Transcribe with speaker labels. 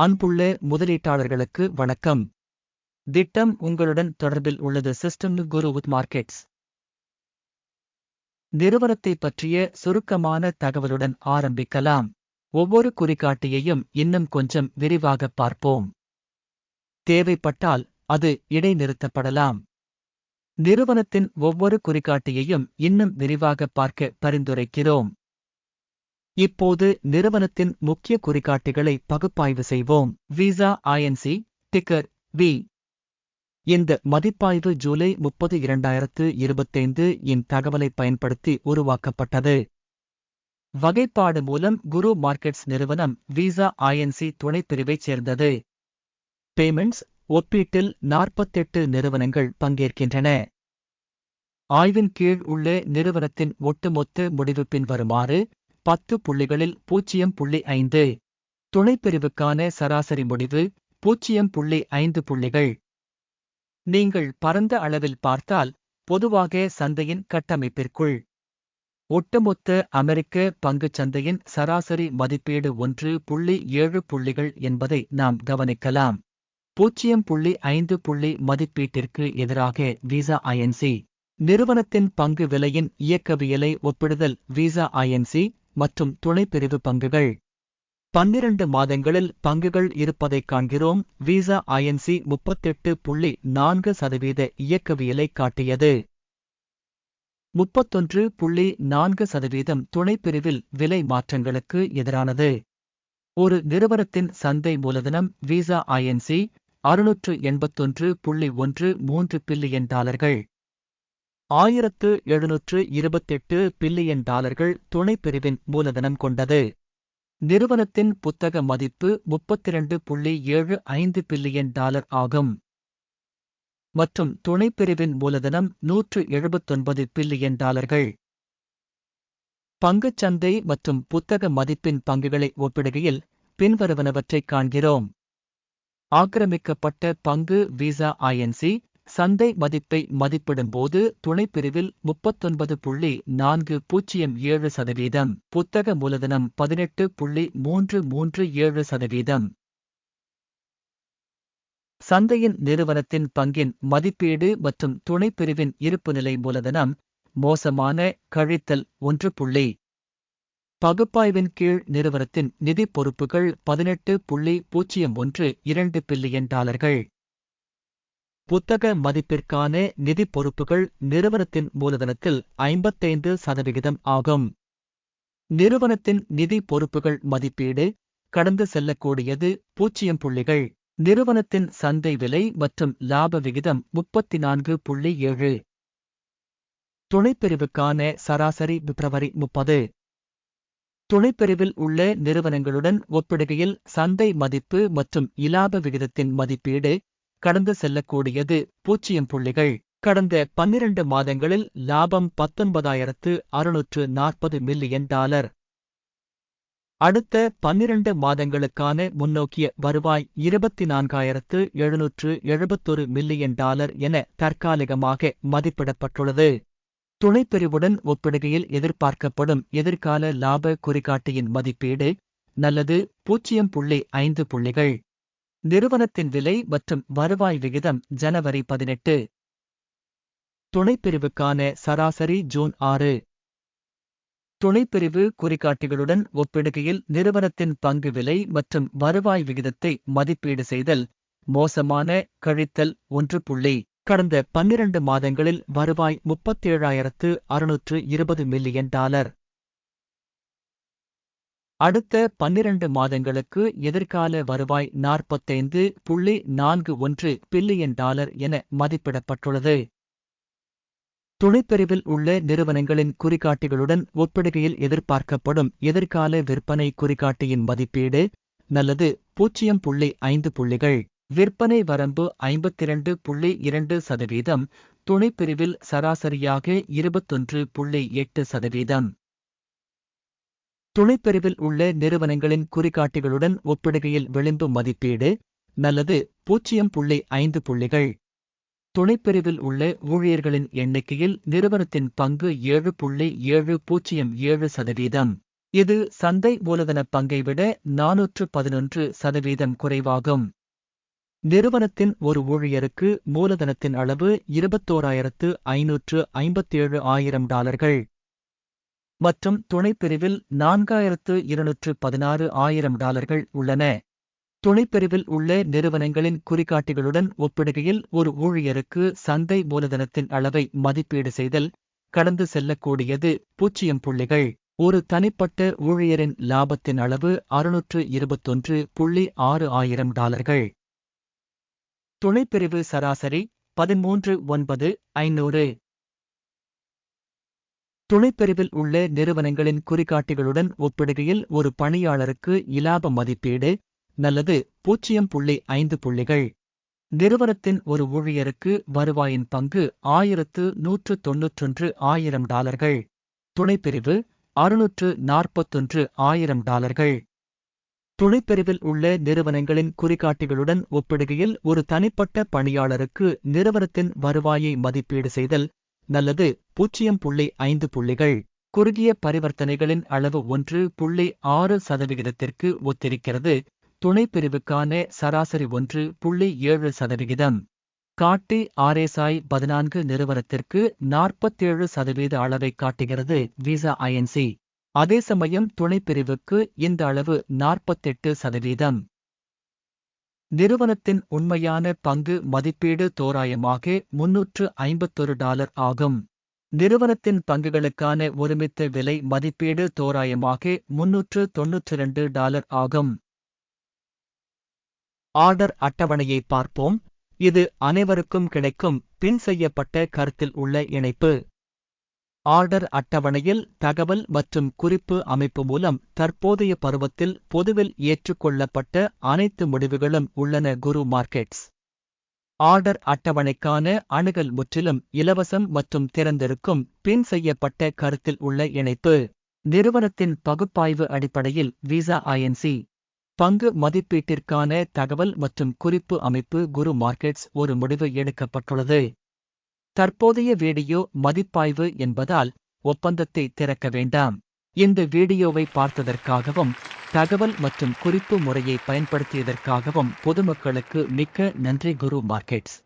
Speaker 1: அன்புள்ள முதலீட்டாளர்களுக்கு வணக்கம். திட்டம் உங்களுடன் தொடர்பில் உள்ளது. சிஸ்டம் குரு வித் மார்க்கெட்ஸ் நிறுவனத்தை பற்றிய சுருக்கமான தகவலுடன் ஆரம்பிக்கலாம். ஒவ்வொரு குறிகாட்டியையும் இன்னும் கொஞ்சம் விரிவாக பார்ப்போம். தேவைப்பட்டால் அது இடைநிறுத்தப்படலாம். நிறுவனத்தின் ஒவ்வொரு குறிகாட்டியையும் இன்னும் விரிவாக பார்க்க பரிந்துரைக்கிறோம். இப்போது நிறுவனத்தின் முக்கிய குறிகாட்டிகளை பகுப்பாய்வு செய்வோம். விசா ஐஎன்சி டிக்கர் வி இந்த மதிப்பாய்வு ஜூலை முப்பது இரண்டாயிரத்து இருபத்தைந்து இன் தகவலை பயன்படுத்தி உருவாக்கப்பட்டது. வகைப்பாடு மூலம் குரு மார்க்கெட்ஸ் நிறுவனம் விசா ஐஎன்சி துணைப்பிரிவைச் சேர்ந்தது. பேமெண்ட்ஸ் ஒப்பீட்டில் நாற்பத்தெட்டு நிறுவனங்கள் பங்கேற்கின்றன. ஆய்வின் கீழ் உள்ள நிறுவனத்தின் ஒட்டுமொத்த முடிவு பின்வருமாறு பத்து புள்ளிகளில் பூஜ்ஜியம் புள்ளி ஐந்து. துணைப்பிரிவுக்கான சராசரி முடிவு பூஜ்ஜியம் புள்ளி ஐந்து புள்ளிகள். நீங்கள் பரந்த அளவில் பார்த்தால் பொதுவாக சந்தையின் கட்டமைப்பிற்குள். ஒட்டுமொத்த அமெரிக்க பங்குச் சந்தையின் சராசரி மதிப்பீடு ஒன்று புள்ளி ஏழு புள்ளிகள் என்பதை நாம் கவனிக்கலாம். பூஜ்ஜியம் புள்ளி ஐந்து புள்ளி மதிப்பீட்டிற்கு எதிராக விசா ஐஎன்சி நிறுவனத்தின் பங்கு விலையின் இயக்கவியலை ஒப்பிடுதல் விசா ஐஎன்சி மற்றும் துணைப்பிரிவு பங்குகள். பன்னிரண்டு மாதங்களில் பங்குகள் இருப்பதைக் காண்கிறோம். விசா ஐஎன்சி முப்பத்தெட்டு புள்ளி நான்கு சதவீத இயக்கவியலை காட்டியது. முப்பத்தொன்று புள்ளி நான்கு சதவீதம் துணைப்பிரிவில் விலை மாற்றங்களுக்கு எதிரானது. ஒரு நிறுவனத்தின் சந்தை மூலதனம் விசா ஐஎன்சி அறுநூற்று எண்பத்தொன்று புள்ளி ஒன்று மூன்று பில்லியன் டாலர்கள். ஆயிரத்து எழுநூற்று இருபத்தெட்டு பில்லியன் டாலர்கள் துணைப்பிரிவின் மூலதனம் கொண்டது. நிறுவனத்தின் புத்தக மதிப்பு முப்பத்திரண்டு புள்ளி ஏழு ஐந்து பில்லியன் டாலர் ஆகும். மற்றும் துணைப்பிரிவின் மூலதனம் நூற்று எழுபத்தொன்பது பில்லியன் டாலர்கள். பங்குச்சந்தை மற்றும் புத்தக மதிப்பின் பங்குகளை ஒப்பிடுகையில் பின்வருவனவற்றைக் காண்கிறோம். ஆக்கிரமிக்கப்பட்ட பங்கு விசா ஐஎன்சி சந்தை மதிப்பை மதிப்பிடும்போது துணைப்பிரிவில் முப்பத்தொன்பது புள்ளி நான்கு பூஜ்ஜியம் ஏழு சதவீதம் புத்தக மூலதனம் பதினெட்டு புள்ளி மூன்று மூன்று ஏழு சதவீதம். சந்தையின் நிறுவனத்தின் பங்கின் மதிப்பீடு மற்றும் துணைப்பிரிவின் இருப்புநிலை மூலதனம் மோசமான கழித்தல் ஒன்று புள்ளி. பகுப்பாய்வின் கீழ் நிறுவனத்தின் நிதி பொறுப்புகள் பதினெட்டு புள்ளி பூஜ்ஜியம் ஒன்று இரண்டு பில்லியன் டாலர்கள். புத்தக மதிப்பிற்கான நிதி பொறுப்புகள் நிறுவனத்தின் மூலதனத்தில் ஐம்பத்தைந்து சதவிகிதம் ஆகும். நிறுவனத்தின் நிதி பொறுப்புகள் மதிப்பீடு கடந்து செல்லக்கூடியது பூஜ்ஜியம் புள்ளிகள். நிறுவனத்தின் சந்தை விலை மற்றும் லாப விகிதம் முப்பத்தி நான்கு புள்ளி ஏழு. துணைப்பிரிவுக்கான சராசரி பிப்ரவரி முப்பது. துணைப்பிரிவில் உள்ள நிறுவனங்களுடன் ஒப்பிடுகையில் சந்தை மதிப்பு மற்றும் இலாப விகிதத்தின் மதிப்பீடு கடந்து செல்லக்கூடியது பூச்சியம் புள்ளிகள். கடந்த பன்னிரண்டு மாதங்களில் லாபம் பத்தொன்பதாயிரத்து அறுநூற்று நாற்பது மில்லியன் டாலர். அடுத்த பன்னிரண்டு மாதங்களுக்கான முன்னோக்கிய வருவாய் இருபத்தி நான்காயிரத்து எழுநூற்று எழுபத்தொரு மில்லியன் டாலர் என தற்காலிகமாக மதிப்பிடப்பட்டுள்ளது. துணைப்பிரிவுடன் ஒப்பிடுகையில் எதிர்பார்க்கப்படும் எதிர்கால லாப குறிகாட்டியின் மதிப்பீடு. நல்லது பூஜ்ஜியம் புள்ளி ஐந்து புள்ளிகள். நிறுவனத்தின் விலை மற்றும் வருவாய் விகிதம் ஜனவரி பதினெட்டு. துணைப்பிரிவுக்கான சராசரி ஜூன் ஆறு. துணைப்பிரிவு குறிகாட்டிகளுடன் ஒப்பிடுகையில் நிறுவனத்தின் பங்கு விலை மற்றும் வருவாய் விகிதத்தை மதிப்பீடு செய்தல் மோசமான கழித்தல் ஒன்று புள்ளி. கடந்த பன்னிரண்டு மாதங்களில் வருவாய் முப்பத்தேழாயிரத்து அறுநூற்று இருபது மில்லியன் டாலர். அடுத்த பன்னிரண்டு மாதங்களுக்கு எதிர்கால வருவாய் நாற்பத்தைந்து புள்ளி நான்கு ஒன்று பில்லியன் டாலர் என மதிப்பிடப்பட்டுள்ளது. துணைப்பிரிவில் உள்ள நிறுவனங்களின் குறிகாட்டிகளுடன் ஒப்பிடுகையில் எதிர்பார்க்கப்படும் எதிர்கால விற்பனை குறிகாட்டியின் மதிப்பீடு நல்லது பூஜ்ஜியம் புள்ளி ஐந்து புள்ளிகள். விற்பனை வரம்பு ஐம்பத்திரண்டு புள்ளி இரண்டு சதவீதம். துணைப்பிரிவில் சராசரியாக இருபத்தொன்று புள்ளி எட்டு சதவீதம். துணைப்பிரிவில் உள்ள நிறுவனங்களின் குறிகாட்டிகளுடன் ஒப்பிடுகையில் விளிம்பு மதிப்பீடு நல்லது பூஜ்ஜியம் புள்ளி ஐந்து புள்ளிகள். துணைப்பிரிவில் உள்ள ஊழியர்களின் எண்ணிக்கையில் நிறுவனத்தின் பங்கு ஏழு புள்ளி ஏழு பூஜ்ஜியம் ஏழு சதவீதம். இது சந்தை மூலதன பங்கை விட நாநூற்று பதினொன்று சதவீதம் குறைவாகும். நிறுவனத்தின் ஒரு ஊழியருக்கு மூலதனத்தின் அளவு இருபத்தோராயிரத்து ஐநூற்று ஐம்பத்தேழு ஆயிரம் டாலர்கள். மற்றும் துணைப்பிரிவில் நான்காயிரத்து இருநூற்று பதினாறு ஆயிரம் டாலர்கள் உள்ளன. துணைப்பிரிவில் உள்ள நிறுவனங்களின் குறிகாட்டிகளுடன் ஒப்பிடுகையில் ஒரு ஊழியருக்கு சந்தை மூலதனத்தின் அளவை மதிப்பீடு செய்தல் கடந்து செல்லக்கூடியது பூஜ்ஜியம் புள்ளிகள். ஒரு தனிப்பட்ட ஊழியரின் லாபத்தின் அளவு அறுநூற்று இருபத்தொன்று புள்ளி ஆறு ஆயிரம் டாலர்கள். துணைப்பிரிவு சராசரி பதிமூன்று ஒன்பது ஐநூறு. துணைப்பிரிவில் உள்ள நிறுவனங்களின் குறிகாட்டிகளுடன் ஒப்பிடுகையில் ஒரு பணியாளருக்கு இலாப மதிப்பீடு நல்லது பூஜ்ஜியம் புள்ளி ஐந்து புள்ளிகள். நிறுவனத்தின் ஒரு ஊழியருக்கு வருவாயின் பங்கு ஆயிரத்து நூற்று தொன்னூற்றொன்று ஆயிரம் டாலர்கள். துணைப்பிரிவு அறுநூற்று நாற்பத்தொன்று ஆயிரம் டாலர்கள். துணைப்பிரிவில் உள்ள நிறுவனங்களின் குறிகாட்டிகளுடன் ஒப்பிடுகையில் ஒரு தனிப்பட்ட பணியாளருக்கு நிறுவனத்தின் வருவாயை மதிப்பீடு செய்தல் நல்லது பூஜ்ஜியம் புள்ளி ஐந்து புள்ளிகள். குறுகிய பரிவர்த்தனைகளின் அளவு ஒன்று புள்ளி ஆறு சதவிகிதத்திற்கு ஒத்திருக்கிறது. துணைப்பிரிவுக்கான சராசரி ஒன்று புள்ளி ஏழு சதவிகிதம். காட்டி ஆர்எஸ்ஐ பதினான்கு நிறுவனத்திற்கு நாற்பத்தேழு சதவீத அளவை காட்டுகிறது விசா ஐஎன்சி அதே சமயம் துணைப்பிரிவுக்கு இந்த அளவு நாற்பத்தெட்டு சதவீதம். நிறுவனத்தின் உண்மையான பங்கு மதிப்பீடு தோராயமாக முன்னூற்று ஐம்பத்தொரு டாலர் ஆகும். நிறுவனத்தின் பங்குகளுக்கான ஒருமித்த விலை மதிப்பீடு தோராயமாக முன்னூற்று தொன்னூற்றி இரண்டு டாலர் ஆகும். ஆர்டர் அட்டவணையை பார்ப்போம். இது அனைவருக்கும் கிடைக்கும் பின் செய்யப்பட்ட கருத்தில் உள்ள இணைப்பு. ஆர்டர் அட்டவணையில் தகவல் மற்றும் குறிப்பு அமைப்பு மூலம் தற்போதைய பருவத்தில் பொதுவில் ஏற்றுக்கொள்ளப்பட்ட அனைத்து முடிவுகளும் உள்ளன குரு மார்க்கெட்ஸ். ஆர்டர் அட்டவணைக்கான அணுகல் முற்றிலும் இலவசம் மற்றும் திறந்திருக்கும் பின் செய்யப்பட்ட கருத்தில் உள்ள இணைப்பு. நிறுவனத்தின் பகுப்பாய்வு அடிப்படையில் விசா ஐஎன்சி பங்கு மதிப்பீட்டிற்கான தகவல் மற்றும் குறிப்பு அமைப்பு குரு மார்க்கெட்ஸ் ஒரு முடிவு எடுக்கப்பட்டுள்ளது. தற்போதைய வீடியோ மதிப்பாய்வு என்பதால் ஒப்பந்தத்தை திறக்க வேண்டாம். இந்த வீடியோவை பார்த்ததற்காகவும் தகவல் மற்றும் குறிப்பு முறையை பயன்படுத்தியதற்காகவும் பொதுமக்களுக்கு மிக்க நன்றி குரு மார்க்கெட்ஸ்.